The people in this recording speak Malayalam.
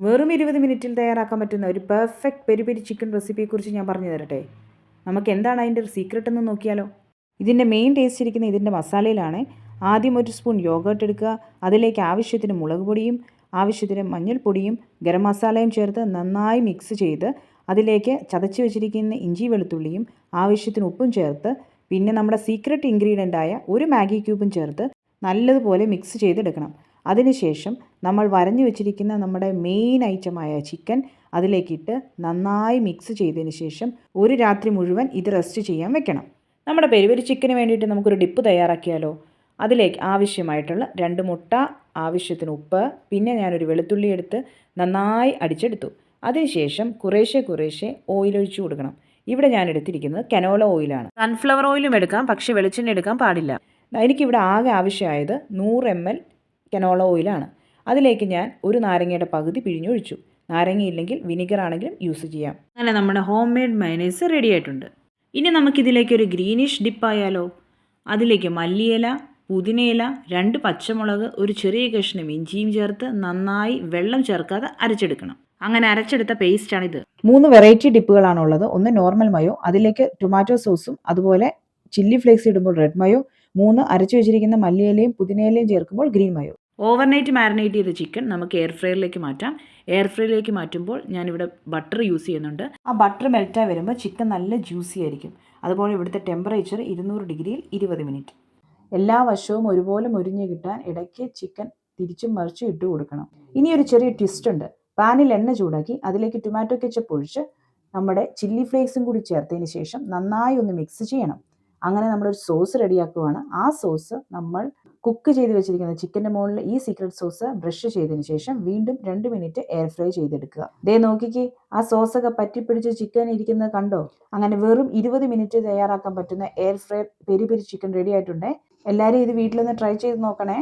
വെറും ഇരുപത് മിനിറ്റിൽ തയ്യാറാക്കാൻ പറ്റുന്ന ഒരു പെർഫെക്റ്റ് പെരി പെരി ചിക്കൻ റെസിപ്പിയെക്കുറിച്ച് ഞാൻ പറഞ്ഞു തരട്ടെ? നമുക്ക് എന്താണ് അതിന്റെ ഒരു സീക്രട്ട് എന്ന് നോക്കിയാലോ? ഇതിന്റെ മെയിൻ ടേസ്റ്റ് ഇരിക്കുന്ന ഇതിന്റെ മസാലയിലാണ് ആദ്യം ഒരു സ്പൂൺ യോഗർട്ട് എടുക്കുക. അതിലേക്ക് ആവശ്യത്തിന് മുളക് പൊടിയും ആവശ്യത്തിന് മഞ്ഞൾപ്പൊടിയും ഗരം മസാലയും ചേർത്ത് നന്നായി മിക്സ് ചെയ്ത് അതിലേക്ക് ചതച്ച് വെച്ചിരിക്കുന്ന ഇഞ്ചി വെളുത്തുള്ളിയും ആവശ്യത്തിന് ഉപ്പും ചേർത്ത് പിന്നെ നമ്മുടെ സീക്രട്ട് ഇൻഗ്രീഡിയന്റായ ഒരു മാഗി ക്യൂബും ചേർത്ത് നല്ലതുപോലെ മിക്സ് ചെയ്തെടുക്കണം. അതിനുശേഷം നമ്മൾ വരഞ്ഞു വെച്ചിരിക്കുന്ന നമ്മുടെ മെയിൻ ഐറ്റമായ ചിക്കൻ അതിലേക്കിട്ട് നന്നായി മിക്സ് ചെയ്തതിന് ശേഷം ഒരു രാത്രി മുഴുവൻ ഇത് റെസ്റ്റ് ചെയ്യാൻ വെക്കണം. നമ്മുടെ പെരുവരി ചിക്കന് വേണ്ടിയിട്ട് നമുക്കൊരു ഡിപ്പ് തയ്യാറാക്കിയാലോ? അതിലേക്ക് ആവശ്യമായിട്ടുള്ള രണ്ട് മുട്ട ആവശ്യത്തിന് ഉപ്പ് പിന്നെ ഞാനൊരു വെളുത്തുള്ളി എടുത്ത് നന്നായി അടിച്ചെടുത്തു. അതിനുശേഷം കുറേശ്ശെ കുറേശ്ശെ ഓയിൽ ഒഴിച്ചു കൊടുക്കണം. ഇവിടെ ഞാൻ എടുത്തിരിക്കുന്നത് കനോല ഓയിലാണ് സൺഫ്ലവർ ഓയിലും എടുക്കാം പക്ഷേ വെളിച്ചെണ്ണ എടുക്കാൻ പാടില്ല. എനിക്കിവിടെ ആകെ ആവശ്യമായത് നൂറ് എം എൽ കനോള ഓയിലാണ് അതിലേക്ക് ഞാൻ ഒരു നാരങ്ങയുടെ പകുതി പിഴിഞ്ഞൊഴിച്ചു. നാരങ്ങ ഇല്ലെങ്കിൽ വിനിഗർ ആണെങ്കിലും യൂസ് ചെയ്യാം. അങ്ങനെ നമ്മുടെ ഹോം മെയ്ഡ് മയനൈസ് റെഡി ആയിട്ടുണ്ട്. ഇനി നമുക്കിതിലേക്ക് ഒരു ഗ്രീനിഷ് ഡിപ്പായാലോ അതിലേക്ക് മല്ലിയില പുതിനയില രണ്ട് പച്ചമുളക് ഒരു ചെറിയ കഷ്ണം ഇഞ്ചിയും ചേർത്ത് നന്നായി വെള്ളം ചേർക്കാതെ അരച്ചെടുക്കണം. അങ്ങനെ അരച്ചെടുത്ത പേസ്റ്റാണിത് മൂന്ന് വെറൈറ്റി ഡിപ്പുകളാണുള്ളത് ഒന്ന് നോർമൽ മയോ അതിലേക്ക് ടൊമാറ്റോ സോസും അതുപോലെ ചില്ലി ഫ്ലേക്സ് ഇടുമ്പോൾ റെഡ് മയോ മൂന്ന് അരച്ചു വെച്ചിരിക്കുന്ന മല്ലിയിലയും പുതിനയിലയും ചേർക്കുമ്പോൾ ഗ്രീൻ മയോ. ഓവർനൈറ്റ് മാരിനേറ്റ് ചെയ്ത ചിക്കൻ നമുക്ക് എയർ ഫ്രയറിലേക്ക് മാറ്റാം. എയർ ഫ്രൈയിലേക്ക് മാറ്റുമ്പോൾ ഞാനിവിടെ ബട്ടർ യൂസ് ചെയ്യുന്നുണ്ട്. ആ ബട്ടർ മെൽറ്റായി വരുമ്പോൾ ചിക്കൻ നല്ല ജ്യൂസി ആയിരിക്കും. അതുപോലെ ഇവിടുത്തെ ടെമ്പറേച്ചർ ഇരുന്നൂറ് ഡിഗ്രിയിൽ ഇരുപത് മിനിറ്റ്. എല്ലാ വശവും ഒരുപോലെ മുരിഞ്ഞ് കിട്ടാൻ ഇടയ്ക്ക് ചിക്കൻ തിരിച്ചും മറിച്ചും ഇട്ട് കൊടുക്കണം. ഇനി ഒരു ചെറിയ ട്വിസ്റ്റ് ഉണ്ട്. പാനിൽ എണ്ണ ചൂടാക്കി അതിലേക്ക് ടൊമാറ്റോ കെച്ചപ്പ് ഒഴിച്ച് നമ്മുടെ ചില്ലി ഫ്ലേക്സും കൂടി ചേർത്തതിന് ശേഷം നന്നായി ഒന്ന് മിക്സ് ചെയ്യണം. അങ്ങനെ നമ്മളൊരു സോസ് റെഡിയാക്കുവാണ്. ആ സോസ് നമ്മൾ കുക്ക് ചെയ്ത് വെച്ചിരിക്കുന്ന ചിക്കന്റെ മുകളിൽ ഈ സീക്രട്ട് സോസ് ബ്രഷ് ചെയ്തതിന് ശേഷം വീണ്ടും രണ്ട് മിനിറ്റ് എയർ ഫ്രൈ ചെയ്തെടുക്കുക. ദേ നോക്കിക്കേ ആ സോസൊക്കെ പറ്റിപ്പിടിച്ച് ചിക്കൻ ഇരിക്കുന്നത് കണ്ടോ? അങ്ങനെ വെറും ഇരുപത് മിനിറ്റ് തയ്യാറാക്കാൻ പറ്റുന്ന air fry peri peri chicken ready ആയിട്ടുണ്ടേ. എല്ലാവരും ഇത് വീട്ടിലൊന്ന് ട്രൈ ചെയ്ത് നോക്കണേ.